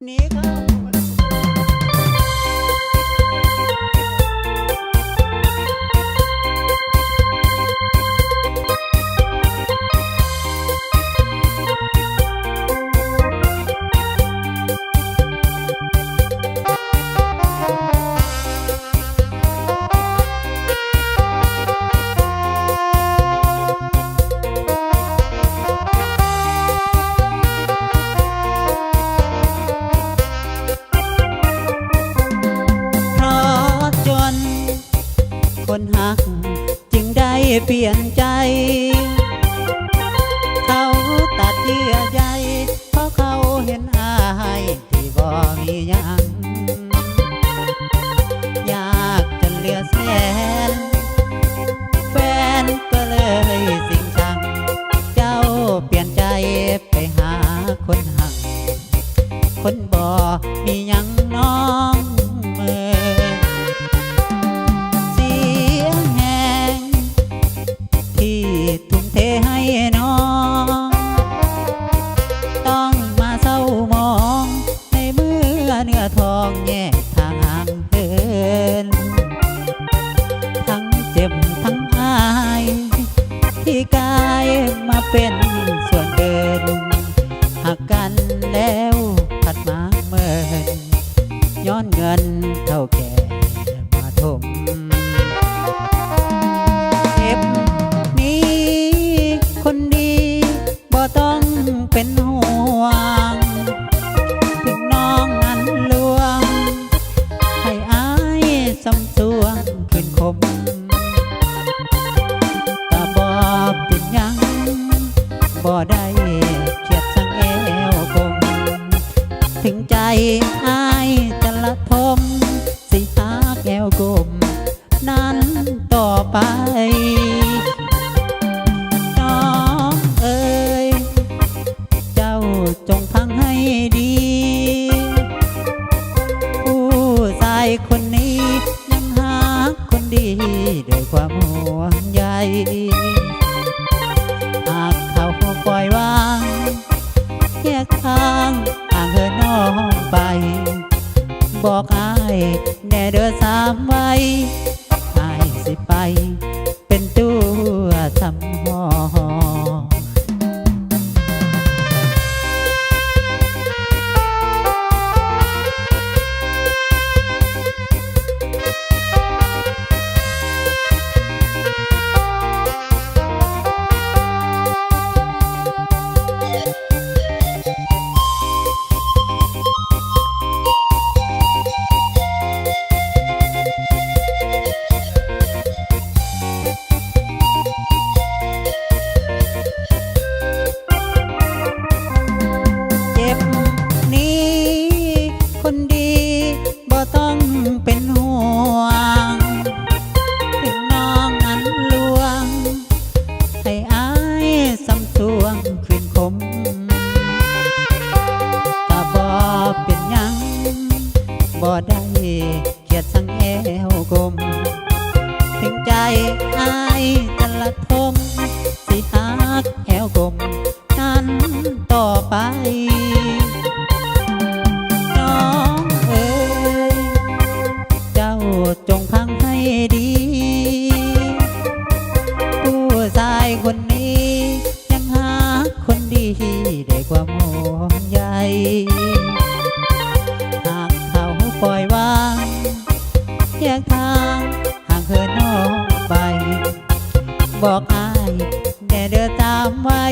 ห เปลี่ยนใจ เขาตัดเยื่อใยเพราะเขาเห็นอายที่บ่มียังอยากจะเหลือแสน แฟนก็เลยสิ่งชัง เจ้าเปลี่ยนใจไปหา เนื้อทองแยกทางเดิน ทั้งเจ็บทั้งอาย ที่กลายมาเป็นส่วนเกินหักกันแล้วผัดมาเมินย้อนเงินเท่าแก่ ห่วงใยหากเขาปล่อยวางแยกทางห่างเหินน้องไป บอกอายแน่เด้อสามไว้อายสิไป เป็นตัวทำ บ่ได้เกียดสังแอวกลมถึงใจอายจะละทมสิหักแอวกลมนั้นต่อไปน้องเอ๋ยเจ้าจงพังให้ดี ผู้ชายคนนี้ ยังหาคนดีได้ความห่วงใย กทางห่างเหินน้องไป บอกอายแน่เดินตามไว้